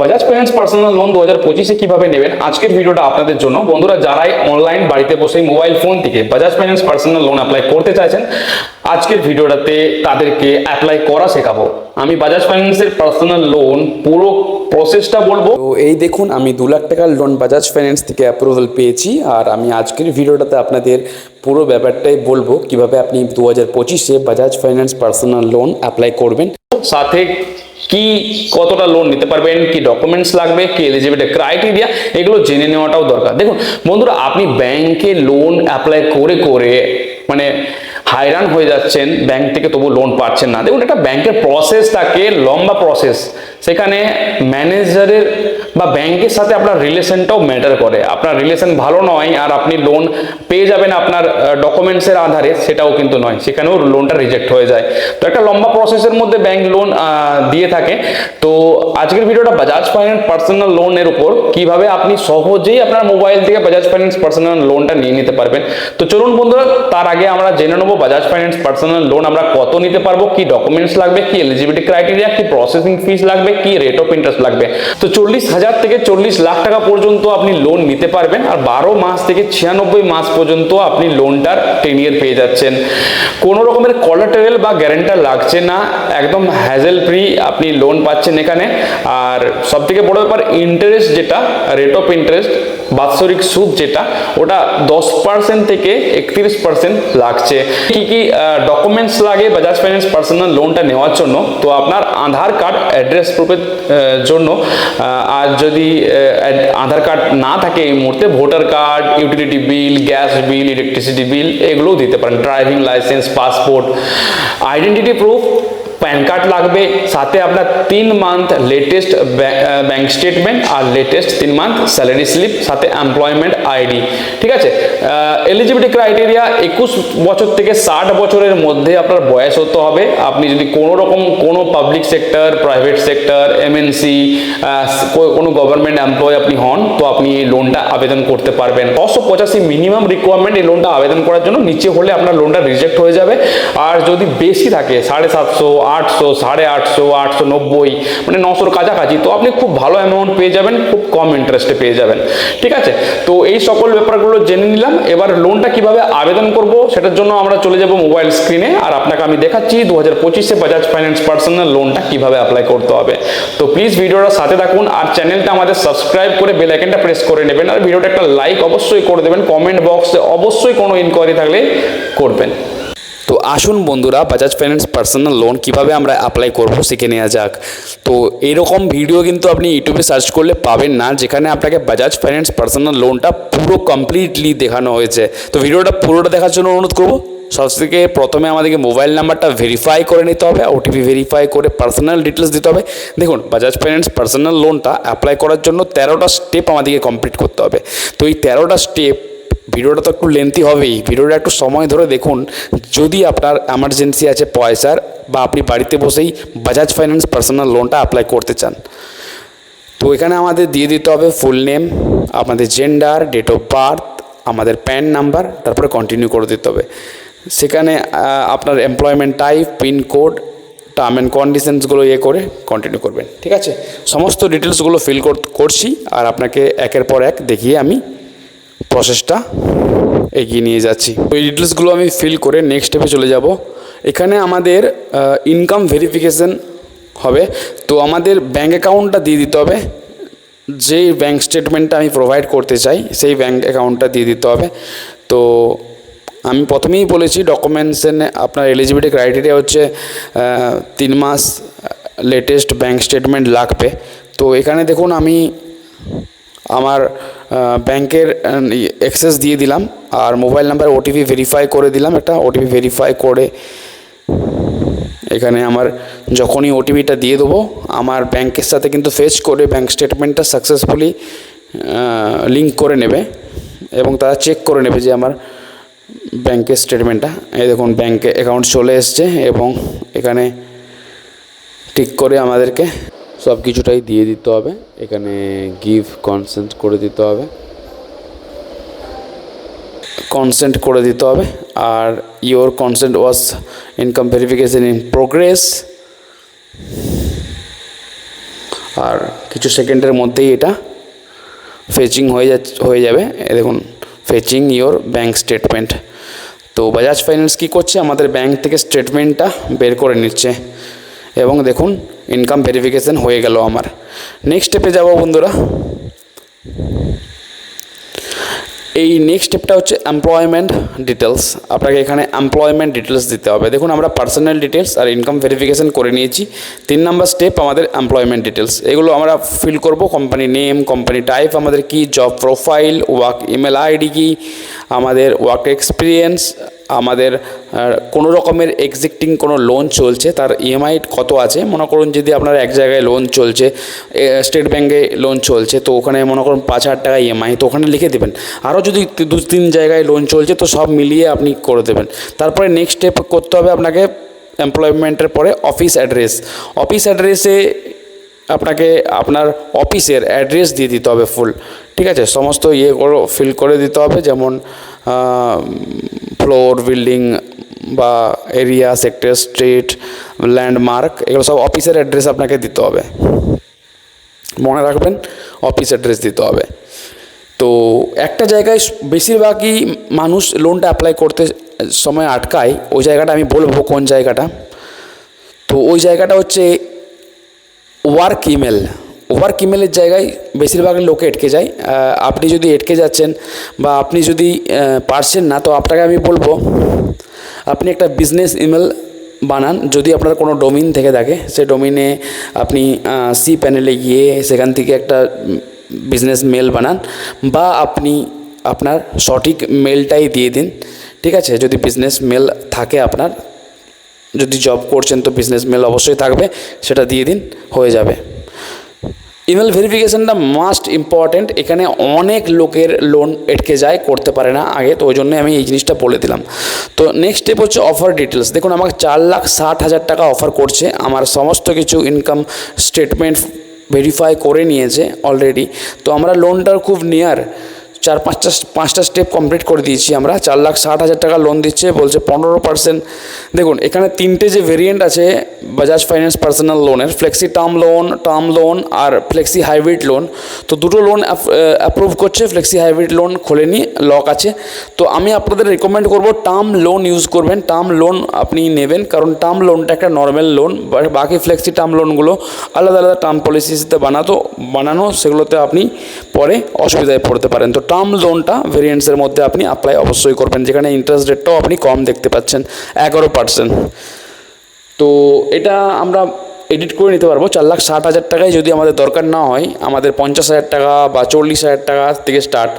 Bajaj finance personal loan দু হাজার পঁচিশে কীভাবে নেবেন? আজকের ভিডিওটা আপনাদের জন্য। বন্ধুরা যারাই অনলাইন বাড়িতে বসে মোবাইল ফোন থেকে Bajaj finance personal loan apply করতে চাইছেন আজকের ভিডিওটাতে তাদেরকে অ্যাপ্লাই করা শেখাবো। আমি বাজাজ ফাইন্যান্সের পার্সোনাল লোন পুরো প্রসেসটা বলব। তো এই দেখুন আমি দু লাখ টাকার লোন বাজাজ ফাইন্যান্স থেকে অ্যাপ্রুভাল পেয়েছি আর আমি আজকের ভিডিওটাতে আপনাদের পুরো ব্যাপারটাই বলব কীভাবে আপনি দু হাজার পঁচিশে Bajaj finance personal loan apply করবেন। সাথে কি কতটা লোন নিতে পারবেন, কি ডকুমেন্টস লাগবে, কি এলিজিবিলিটি ক্রাইটেরিয়া এগুলো জেনে নেওয়াটাও দরকার। দেখুন, বন্ধুরা, আপনি ব্যাংকে লোন অ্যাপ্লাই করে করে মানে হায়রান হয়ে যাচ্ছেন ব্যাংক থেকে তবু লোন পাচ্ছেন না। দেখুন, একটা ব্যাংকের প্রসেস থাকে লম্বা প্রসেস সেখানে ম্যানেজারের বা ব্যাংকের সাথে আপনার রিলেশনটাও ম্যাটার করে। আপনার রিলেশন ভালো নয় আর আপনি লোন পেয়ে যাবেন আপনার ডকুমেন্টসের আধারে, সেটাও কিন্তু নয়। সেখানেও লোনটা রিজেক্ট হয়ে যায়। তো একটা লম্বা প্রসেসের মধ্যে ব্যাংক লোন দিয়ে থাকে। তো আজকের ভিডিওটা বাজাজ ফাইন্যান্স পার্সোনাল লোনের উপর। কীভাবে আপনি সহজেই আপনার মোবাইল থেকে বাজাজ ফাইন্যান্স পার্সোনাল লোনটা নিয়ে নিতে পারবেন। তো চলুন বন্ধুরা, তার আগে আমরা জেনে নেব বাজাজ ফাইন্যান্স পার্সোনাল লোন আমরা কত নিতে পারব? কি ডকুমেন্টস লাগবে? কি এলিজিবিলিটি ক্রাইটেরিয়া কি প্রসেসিং ফিস লাগবে? কি রেট অফ ইন্টারেস্ট লাগবে? তো চল্লিশ হাজার থেকে চল্লিশ লাখ টাকা পর্যন্ত আপনি লোন নিতে পারবেন আর বারো মাস থেকে ছিয়ানব্বই মাস পর্যন্ত আপনি লোনটার টেনিয়ার পেয়ে যাচ্ছেন। কোনো রকমের কলাটারেল বা গ্যারেন্টার লাগছে না, একদম হ্যাজেল ফ্রি আপনি লোন পাচ্ছেন এখানে। আর সব থেকে বড় ব্যাপার ইন্টারেস্ট যেটা রেট অফ ইন্টারেস্ট বাৎসরিক সুদ যেটা, ওটা দশ পার্সেন্ট থেকে একত্রিশ পার্সেন্ট লাগছে। কি কি ডকুমেন্টস লাগে বাজাজ ফাইন্যান্স পার্সোনাল লোনটা নেওয়ার জন্য, তো আপনার আধার কার্ড অ্যাড্রেস প্রুফের জন্য আর যদি আধার কার্ড না থাকে এই মুহূর্তে voter card utility bill gas bill electricity bill এগুলোও দিতে পারেন। Driving licence passport identity proof PAN card লাগবে, সাথে আপনার তিন মান্থ লেটেস্ট ব্যাংক স্টেটমেন্ট আর লেটেস্ট তিন মান্থ স্যালারি স্লিপ সাথে এমপ্লয়মেন্ট আইডি ঠিক আছে? এলিজিবিলিটি ক্রাইটেরিয়া একুশ বছর থেকে ষাট বছরের মধ্যে আপনার বয়স হতে হবে। আপনি যদি কোনো রকম কোনো public sector private sector MNC কোনো গভর্নমেন্ট এমপ্লয় আপনি হন, তো আপনি এই লোনটা আবেদন করতে পারবেন। ছশো পঁচাশি মিনিমাম রিকোয়ারমেন্ট এই লোনটা আবেদন করার জন্য নিচে হলে আপনার লোনটা রিজেক্ট হয়ে যাবে। আর যদি বেশি থাকে, সাড়ে সাতশো আটশো, সাড়ে আটশো আটশো নব্বই মানে নশোর কাছাকাছি। তো আপনি খুব ভালো অ্যামাউন্ট পেয়ে যাবেন, খুব কম ইন্টারেস্টে পেয়ে যাবেন। ঠিক আছে? তো এই সকল ব্যাপারগুলো জেনে নিলাম। এবার লোনটা কীভাবে আবেদন করব সেটার জন্য আমরা চলে যাব মোবাইল স্ক্রিনে আর আপনাকে আমি দেখাচ্ছি দু হাজার পঁচিশে বাজাজ ফাইন্যান্স পার্সোনাল লোনটা কীভাবে অ্যাপ্লাই করতে হবে। তো প্লিজ ভিডিওটা সাথে থাকুন আর চ্যানেলটা আমাদের সাবস্ক্রাইব করে বেল আইকনটা প্রেস করে নেবেন। আর ভিডিওটা একটা লাইক অবশ্যই করে দেবেন। কমেন্ট বক্সে অবশ্যই কোনো ইনকোয়ারি থাকলে করবেন। তো আসুন বন্ধুরা বাজাজ ফাইন্যান্স পার্সোনাল লোন কীভাবে আমরা অ্যাপ্লাই করব শিখে নেওয়া যাক। তো এরকম ভিডিও কিন্তু আপনি ইউটিউবে সার্চ করলে পাবেন না, যেখানে আপনাকে বাজাজ ফাইন্যান্স পার্সোনাল লোনটা পুরো কমপ্লিটলি দেখানো হয়েছে। তো ভিডিওটা পুরোটা দেখার জন্য অনুরোধ করব, সবথেকে প্রথমে আমাদেরকে মোবাইল নাম্বারটা ভেরিফাই করে নিতে হবে ওটিপি ভেরিফাই করে পার্সোনাল ডিটেলস দিতে হবে। দেখুন বাজাজ ফাইন্যান্স পার্সোনাল লোনটা অ্যাপ্লাই করার জন্য তেরোটা স্টেপ আমাদেরকে কমপ্লিট করতে হবে। তো এই তেরোটা স্টেপ ভিডিওটা তো একটু লেন্থি হবেই। ভিডিওটা একটু সময় ধরে দেখুন। যদি আপনার এমার্জেন্সি আছে পয়সার বা আপনি বাড়িতে বসেই বাজাজ ফাইন্যান্স পার্সোনাল লোনটা অ্যাপ্লাই করতে চান। তো এখানে আমাদের দিয়ে দিতে হবে ফুল নেম আপনাদের জেন্ডার ডেট অফ বার্থ আমাদের প্যান নাম্বার তারপরে কন্টিনিউ করে দিতে হবে। সেখানে আপনার employment type pincode term and কন্ডিশনসগুলো ইয়ে করে কন্টিনিউ করবেন। ঠিক আছে? সমস্ত ডিটেলসগুলো ফিল করছি আর আপনাকে একের পর এক দেখিয়ে আমি প্রসেসটা এগিয়ে নিয়ে যাচ্ছি। ওই ডিটেলসগুলো আমি ফিল করে নেক্সট স্টেপে চলে যাব। এখানে আমাদের ইনকাম ভেরিফিকেশন হবে। তো আমাদের ব্যাঙ্ক অ্যাকাউন্টটা দিয়ে দিতে হবে। যেই ব্যাঙ্ক স্টেটমেন্টটা আমি প্রোভাইড করতে চাই, সেই ব্যাঙ্ক অ্যাকাউন্টটা দিয়ে দিতে হবে। তো আমি প্রথমেই বলেছি ডকুমেন্টসের আপনার এলিজিবিলিটি ক্রাইটেরিয়া হচ্ছে তিন মাস লেটেস্ট ব্যাঙ্ক স্টেটমেন্ট লাগবে। তো এখানে দেখুন আমি আমার ব্যাংকের অ্যাক্সেস দিয়ে দিলাম আর মোবাইল নাম্বার ওটিপি ভেরিফাই করে দিলাম একটা ওটিপি ভেরিফাই করে এখানে আমার যখনই ওটিপিটা দিয়ে দেবো, আমার ব্যাংকের সাথে কিন্তু ফেচ করে ব্যাংক স্টেটমেন্টটা সাকসেসফুলি লিঙ্ক করে নেবে এবং তারা চেক করে নেবে যে আমার ব্যাংকের স্টেটমেন্টটা এই দেখুন, ব্যাংকে অ্যাকাউন্ট চলে এসছে এবং এখানে ঠিক করে আমাদেরকে সব কিছুটাই দিয়ে দিতে হবে। এখানে গিভ কনসেন্ট করে দিতে হবে। কনসেন্ট করে দিতে হবে। আর your consent was income verification in progress আর কিছু সেকেন্ডের মধ্যেই এটা ফেচিং হয়ে যাচ্ছে হয়ে যাবে। দেখুন ফেচিং ইওর ব্যাঙ্ক স্টেটমেন্ট তো বাজাজ ফাইন্যান্স কী করছে? আমাদের ব্যাংক থেকে স্টেটমেন্টটা বের করে নিচ্ছে। এবং দেখুন ইনকাম ভেরিফিকেশন হয়ে গেল আমার। নেক্সট স্টেপে যাব বন্ধুরা। এই নেক্সট স্টেপটা হচ্ছে এমপ্লয়মেন্ট ডিটেলস আপনাকে এখানে এমপ্লয়মেন্ট ডিটেলস দিতে হবে। দেখুন, আমরা পার্সোনাল ডিটেলস আর ইনকাম ভেরিফিকেশান করে নিয়েছি। তিন নাম্বার স্টেপ আমাদের এমপ্লয়মেন্ট ডিটেলস এগুলো আমরা ফিল করব। কোম্পানি নেম কোম্পানি টাইপ আমাদের কি job profile work email ID কি, আমাদের ওয়ার্ক এক্সপিরিয়েন্স আমাদের কোনো রকমের এক্সিস্টিং কোনো লোন চলছে, তার ইএমআই কত আছে? মনে করুন যদি আপনার এক জায়গায় লোন চলছে স্টেট ব্যাঙ্কে লোন চলছে, তো ওখানে মনে করুন পাঁচ হাজার টাকা ইএমআই তো ওখানে লিখে দেবেন। আরও যদি দু, তিন জায়গায় লোন চলছে, তো সব মিলিয়ে আপনি করে দেবেন। তারপরে নেক্সট স্টেপ করতে হবে আপনাকে এমপ্লয়মেন্টের পরে অফিস অ্যাড্রেস অফিস অ্যাড্রেসে আপনাকে আপনার অফিসের অ্যাড্রেস দিয়ে দিতে হবে ফুল ঠিক আছে? সমস্ত ইয়ে করো ফিল করে দিতে হবে, যেমন ফ্লোর বিল্ডিং বা এরিয়া সেক্টর স্ট্রিট ল্যান্ডমার্ক এগুলো সব অফিসের অ্যাড্রেস আপনাকে দিতে হবে। মনে রাখবেন অফিস অ্যাড্রেস দিতে হবে। তো একটা জায়গায় বেশিরভাগই মানুষ লোনটা অ্যাপ্লাই করতে সময় আটকায়, ওই জায়গাটা আমি বলব কোন জায়গাটা। তো ওই জায়গাটা হচ্ছে ওয়ার্ক ইমেল ওয়ার্ক ইমেলের জায়গায় বেশিরভাগ লোকে এটকে যায়। আপনি যদি এটকে যাচ্ছেন বা আপনি যদি পারছেন না, তো আপনাকে আমি বলব আপনি একটা বিজনেস ইমেল বানান, যদি আপনার কোনো ডোমিন থেকে থাকে সে ডোমিনে আপনি সি প্যানেলে গিয়ে সেখান থেকে একটা বিজনেস মেল বানান বা আপনি আপনার সঠিক মেলটাই দিয়ে দিন, ঠিক আছে? যদি বিজনেস মেল থাকে আপনার, যদি জব করছেন তো বিজনেস মেল অবশ্যই থাকবে, সেটা দিয়ে দিন, হয়ে যাবে। ইমেল ভেরিফিকেশানটা মাস্ট ইম্পর্ট্যান্ট এখানে অনেক লোকের লোন এটকে যায়, করতে পারে না আগে, তো ওই জন্যই আমি এই জিনিসটা বলে দিলাম। তো নেক্সট স্টেপ হচ্ছে অফার ডিটেলস দেখুন, আমাকে চার লাখ ষাট হাজার টাকা অফার করছে। আমার সমস্ত কিছু ইনকাম স্টেটমেন্ট ভেরিফাই করে নিয়েছে অলরেডি তো আমরা লোনটার খুব নিয়ার চার পাঁচটা পাঁচটা স্টেপ কমপ্লিট করে দিয়েছি আমরা। চার লাখ ষাট হাজার টাকা লোন দিচ্ছে, বলছে পনেরো পার্সেন্ট দেখুন, এখানে তিনটে যে ভেরিয়েন্ট আছে বাজাজ ফাইন্যান্স পার্সোনাল লোনের flexi term loan term loan আর ফ্লেক্সি হাইব্রিড লোন তো দুটো লোন অ্যাপ্রুভ করছে ফ্লেক্সি হাইব্রিড লোন খোলেনি লক আছে। তো আমি আপনাদের রেকমেন্ড করব টার্ম লোন ইউজ করবেন। টার্ম লোন আপনি নেবেন, কারণ টার্ম লোনটা একটা নর্মাল লোন বাকি ফ্লেক্সি টার্ম লোনগুলো আলাদা আলাদা টার্ম পলিসিসতে বানাতো, বানানো, সেগুলোতে আপনি পরে অসুবিধায় পড়তে পারেন। তো টার্ম লোনটা ভেরিয়েন্টসের মধ্যে আপনি অ্যাপ্লাই অবশ্যই করবেন, যেখানে ইন্টারেস্ট রেটটাও আপনি কম দেখতে পাচ্ছেন, এগারো পার্সেন্ট তো এটা আমরা এডিট করে নিতে পারব, চার লাখ ষাট হাজার টাকায় যদি আমাদের দরকার না হয়, আমাদের পঞ্চাশ হাজার টাকা বা চল্লিশ হাজার টাকা থেকে স্টার্ট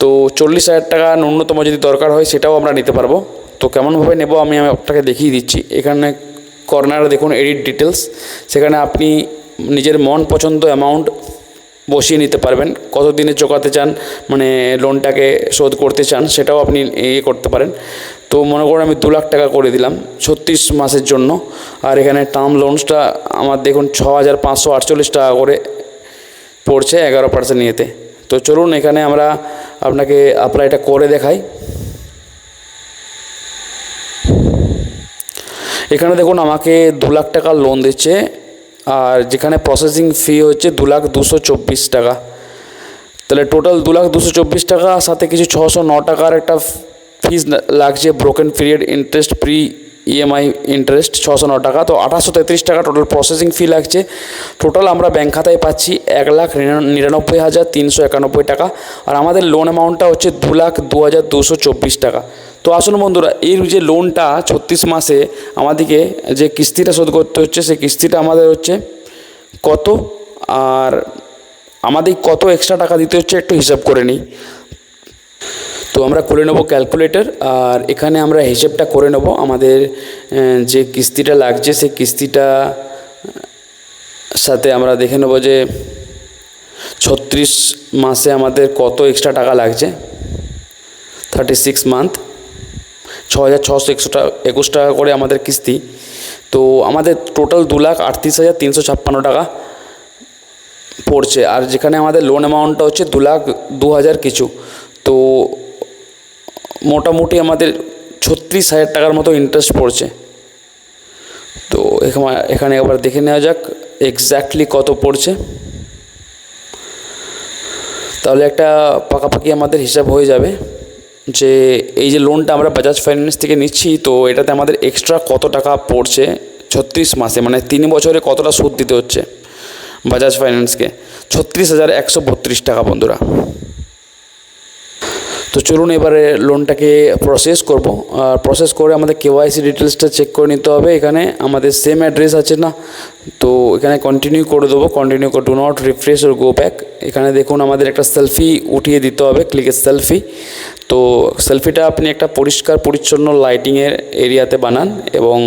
তো চল্লিশ হাজার টাকা ন্যূনতম যদি দরকার হয়, সেটাও আমরা নিতে পারব। তো কেমনভাবে নেব আমি আমি আপনাকে দেখিয়ে দিচ্ছি। এখানে কর্নারে দেখুন এডিট ডিটেলস সেখানে আপনি নিজের মন পছন্দ অ্যামাউন্ট বসিয়ে নিতে পারবেন। কত দিনে চোকাতে চান মানে লোনটাকে শোধ করতে চান, সেটাও আপনি ইয়ে করতে পারেন। তো মনে করুন আমি দু লাখ টাকা করে দিলাম ছত্রিশ মাসের জন্য। আর এখানে টার্ম লোনসটা আমার দেখুন ছ হাজার পাঁচশো আটচল্লিশ টাকা করে পড়ছে এগারো পার্সেন্ট ইয়েতে। তো চলুন এখানে আমরা আপনাকে অ্যাপ্লাইটা করে দেখাই। এখানে দেখুন আমাকে দু লাখ টাকা লোন দিচ্ছে। আর যেখানে প্রসেসিং ফি হচ্ছে দু লাখ দুশো চব্বিশ টাকা। তাহলে টোটাল দু লাখ দুশো চব্বিশ টাকা, সাথে কিছু ছশো ন টাকার একটা ফিস লাগছে broken period interest pre EMI interest ছশো ন টাকা। তো আঠাশশো তেত্রিশ টাকা টোটাল প্রসেসিং ফি লাগছে। টোটাল আমরা ব্যাঙ্ক খাতায় পাচ্ছি এক লাখ নিরানব্বই হাজার তিনশো একানব্বই টাকা। আর আমাদের লোন অ্যামাউন্টটা হচ্ছে দু লাখ দু হাজার দুশো চব্বিশ টাকা। তো আসুন বন্ধুরা এর যে লোনটা ছত্রিশ মাসে আমাদেরকে যে কিস্তিটা শোধ করতে হচ্ছে, সেই কিস্তিটা আমাদের হচ্ছে কত? আর আমাদের কত এক্সট্রা টাকা দিতে হচ্ছে একটু হিসাব করে নিই। তো আমরা করে নেব ক্যালকুলেটর আর এখানে আমরা হিসেবটা করে নেব আমাদের যে কিস্তিটা লাগছে, সেই কিস্তিটা, সাথে আমরা দেখে নেব যে ছত্রিশ মাসে আমাদের কত এক্সট্রা টাকা লাগছে। থার্টি সিক্স মান্থ ছ হাজার ছশো একশো টাকা একুশ টাকা করে আমাদের কিস্তি। তো আমাদের টোটাল দু লাখ আটত্রিশ হাজার তিনশো ছাপ্পান্ন টাকা পড়ছে। আর যেখানে আমাদের লোন অ্যামাউন্টটা হচ্ছে দু লাখ দু হাজার কিছু। তো মোটামুটি আমাদের ছত্রিশ হাজার টাকার মতো ইন্টারেস্ট পড়ছে। তো এখানে এখানে একবার দেখে নেওয়া যাক এক্স্যাক্টলি কত পড়ছে। তাহলে একটা পাকাপাকি আমাদের হিসাব হয়ে যাবে। যে এই যে লোনটা আমরা বাজাজ ফাইন্যান্স থেকে নিচ্ছি, তো এটাতে আমাদের এক্সট্রা কত টাকা পড়ছে ছত্রিশ মাসে? মানে তিন বছরে কতটা সুদ দিতে হচ্ছে বাজাজ ফাইন্যান্সকে ছত্রিশ হাজার একশো বত্রিশ টাকা বন্ধুরা। তো চলুন এবারে লোনটাকে প্রসেস করব। আর প্রসেস করে আমাদের কেওয়াইসি ডিটেলসটা চেক করে নিতে হবে। এখানে আমাদের সেম অ্যাড্রেস আছে না? তো এখানে কন্টিনিউ করে দেবো। কন্টিনিউ করে do not refresh or go back এখানে দেখুন আমাদের একটা সেলফি উঠিয়ে দিতে হবে ক্লিকের সেলফি তো সেলফিটা আপনি একটা পরিষ্কার, পরিচ্ছন্ন লাইটিংয়ের এরিয়াতে বানান এবং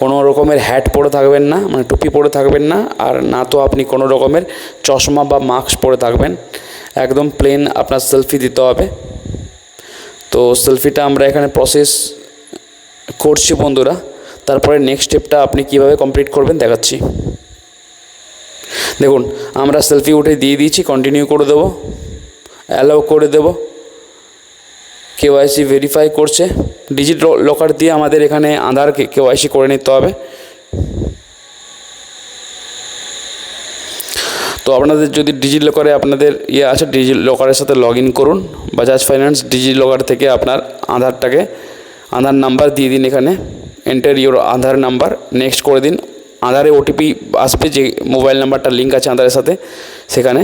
কোনো রকমের হ্যাট পরে থাকবেন না মানে টুপি পরে থাকবেন না। আর না তো আপনি কোনো রকমের চশমা বা মাস্ক পরে থাকবেন। একদম প্লেন আপনার সেলফি দিতে হবে। তো সেলফিটা আমরা এখানে প্রসেস করছি বন্ধুরা। তারপরে নেক্সট স্টেপটা আপনি কীভাবে কমপ্লিট করবেন দেখাচ্ছি। দেখুন, আমরা সেলফি উঠে দিয়ে দিয়েছি কন্টিনিউ করে দেবো। অ্যালাউ করে দেবো। কেওয়াইসি ভেরিফাই করছে। ডিজিট লকার দিয়ে আমাদের এখানে আধার কেওয়াইসি করে নিতে হবে। তো আপনাদের যদি ডিজি লকারে আপনাদের ইয়ে আছে ডিজি লকারের সাথে লগ ইন করুন বাজাজ ফাইন্যান্স ডিজি লকার থেকে আপনার আধারটাকে, আধার নাম্বার দিয়ে দিন এখানে enter your Aadhaar number next করে দিন, আধারে ওটিপি আসবে যে মোবাইল নাম্বারটা লিঙ্ক আছে আধারের সাথে, সেখানে,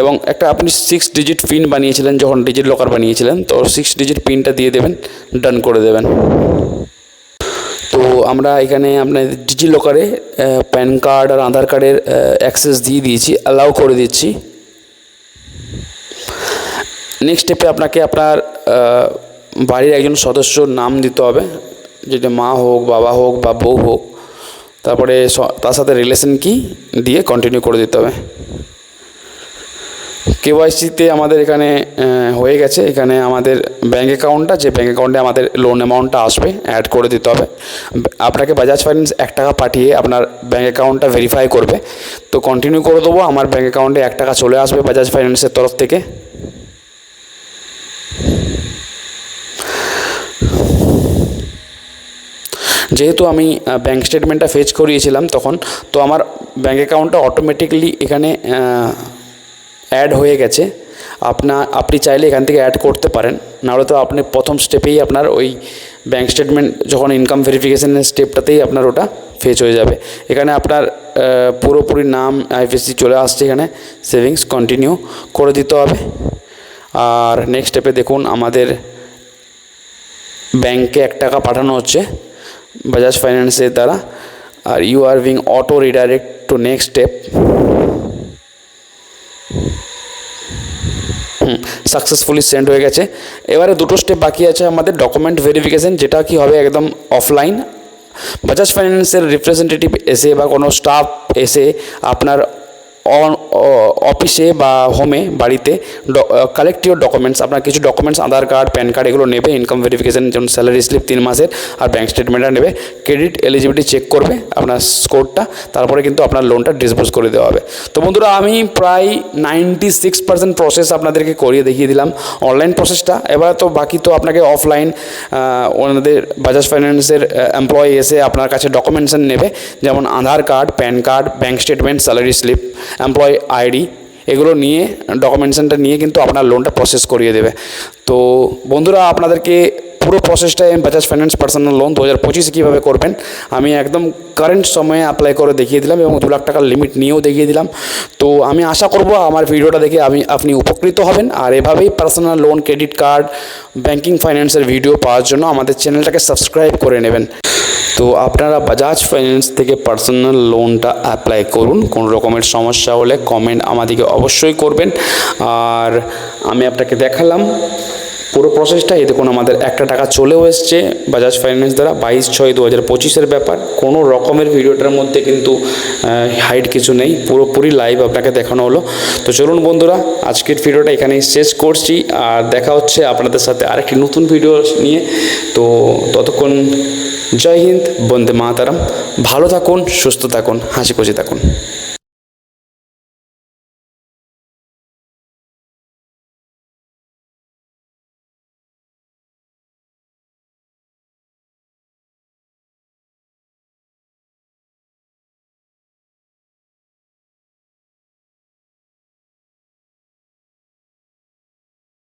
এবং একটা আপনি সিক্স ডিজিট পিন বানিয়েছিলেন, যখন ডিজিট লকার বানিয়েছিলেন, তো সিক্স ডিজিট পিনটা দিয়ে দেবেন ডান করে দেবেন। আমরা এখানে আপনার ডিজি লকারে প্যান কার্ড আর আধার কার্ডের অ্যাক্সেস দিয়ে দিয়েছি অ্যালাউ করে দিচ্ছি। নেক্সট স্টেপে আপনাকে আপনার বাড়ির একজন সদস্যর নাম দিতে হবে, যেটা মা হোক, বাবা হোক বা বউ হোক। তারপরে তার সাথে রিলেশন কি দিয়ে কন্টিনিউ করে দিতে হবে। কেওয়াইসিতে আমাদের এখানে হয়ে গেছে। এখানে আমাদের ব্যাঙ্ক অ্যাকাউন্টটা যে ব্যাঙ্ক অ্যাকাউন্টে আমাদের লোন অ্যামাউন্টটা আসবে অ্যাড করে দিতে হবে। আপনাকে বাজাজ ফাইন্যান্স এক টাকা পাঠিয়ে আপনার ব্যাঙ্ক অ্যাকাউন্টটা ভেরিফাই করবে। তো কন্টিনিউ করে দেবো। আমার ব্যাঙ্ক অ্যাকাউন্টে এক টাকা চলে আসবে বাজাজ ফাইন্যান্সের তরফ থেকে। যেহেতু আমি ব্যাঙ্ক স্টেটমেন্টটা ফেচ করিয়েছিলাম তখন, তো আমার ব্যাঙ্ক অ্যাকাউন্টটা অটোমেটিকলি এখানে অ্যাড হয়ে গেছে। আপনার আপনি চাইলে এখান থেকে অ্যাড করতে পারেন। নাহলে তো আপনি প্রথম স্টেপেই আপনার ওই ব্যাঙ্ক স্টেটমেন্ট যখন ইনকাম ভেরিফিকেশনের স্টেপটাতেই আপনার ওটা ফেচ হয়ে যাবে। এখানে আপনার পুরোপুরি নাম আইপিএসসি চলে আসছে এখানে। সেভিংস কন্টিনিউ করে দিতে হবে। আর নেক্সট স্টেপে দেখুন, আমাদের ব্যাংকে এক টাকা পাঠানো হচ্ছে বাজাজ ফাইন্যান্সের দ্বারা। আর you are being auto redirect to next step successfully send হয়ে গেছে। এবারে দুটো স্টেপ বাকি আছে আমাদের ডকুমেন্ট ভেরিফিকেশন যেটা কি হবে একদম অফলাইন বাজাজ ফাইন্যান্সের রিপ্রেজেন্টেটিভ এসে বা কোনো স্টাফ এসে আপনার অফিসে বা হোমে বাড়িতে কালেক্ট ইউর ডকুমেন্টস আপনার কিছু documents Aadhaar card PAN card এগুলো নেবে ইনকাম ভেরিফিকেশন যেমন স্যালারি স্লিপ তিন মাসের, আর ব্যাঙ্ক স্টেটমেন্টটা নেবে ক্রেডিট এলিজিবিলিটি চেক করবে আপনার স্কোরটা তারপরে কিন্তু আপনার লোনটা ডিসবোর্স করে দেওয়া হবে। তো বন্ধুরা, আমি প্রায় নাইনটি সিক্স পার্সেন্ট প্রসেস আপনাদেরকে করিয়ে দেখিয়ে দিলাম অনলাইন প্রসেসটা এবার তো বাকি তো আপনাকে অফলাইন ওনাদের বাজাজ ফাইন্যান্সের এমপ্লয়ি এসে আপনার কাছে ডকুমেন্টসন নেবে, যেমন Aadhaar card PAN card bank statement salary slip employee ID এগুলো নিয়ে ডকুমেন্টেশনটা নিয়ে কিন্তু আপনার লোনটা প্রসেস করিয়ে দেবে। তো বন্ধুরা, আপনাদেরকে পুরো প্রসেসটা আমি বাজাজ ফাইন্যান্স পার্সোনাল লোন দু হাজার পঁচিশে কীভাবে করবেন, আমি একদম কারেন্ট সময়ে অ্যাপ্লাই করে দেখিয়ে দিলাম এবং দু লাখ টাকার লিমিট নিয়েও দেখিয়ে দিলাম। তো আমি আশা করব আমার ভিডিওটা দেখে আমি, আপনি উপকৃত হবেন। আর এভাবেই personal loan credit card banking ফাইন্যান্সের ভিডিও পাওয়ার জন্য আমাদের চ্যানেলটাকে সাবস্ক্রাইব করে নেবেন। তো আপনারা বাজাজ ফাইন্যান্স থেকে পার্সোনাল লোনটা অ্যাপ্লাই করুন। কোনো রকমের সমস্যা হলে কমেন্ট আমাদেরকে অবশ্যই করবেন। আর আমি আপনাকে দেখালাম পুরো প্রসেসটা এই দেখুন আমাদের একটা টাকা চলেও এসছে বাজাজ ফাইন্যান্স দ্বারা বাইশ ছয় দু হাজার পঁচিশের ব্যাপার। কোনো রকমের ভিডিওটার মধ্যে কিন্তু হাইট কিছু নেই। পুরোপুরি লাইভ আপনাকে দেখানো হলো। তো চলুন বন্ধুরা, আজকের ভিডিওটা এখানেই শেষ করছি। আর দেখা হচ্ছে আপনাদের সাথে আরেকটি নতুন ভিডিও নিয়ে। তো ততক্ষণ জয় হিন্দ বন্দে মাতারাম। ভালো থাকুন সুস্থ থাকুন হাসি খুশি থাকুন।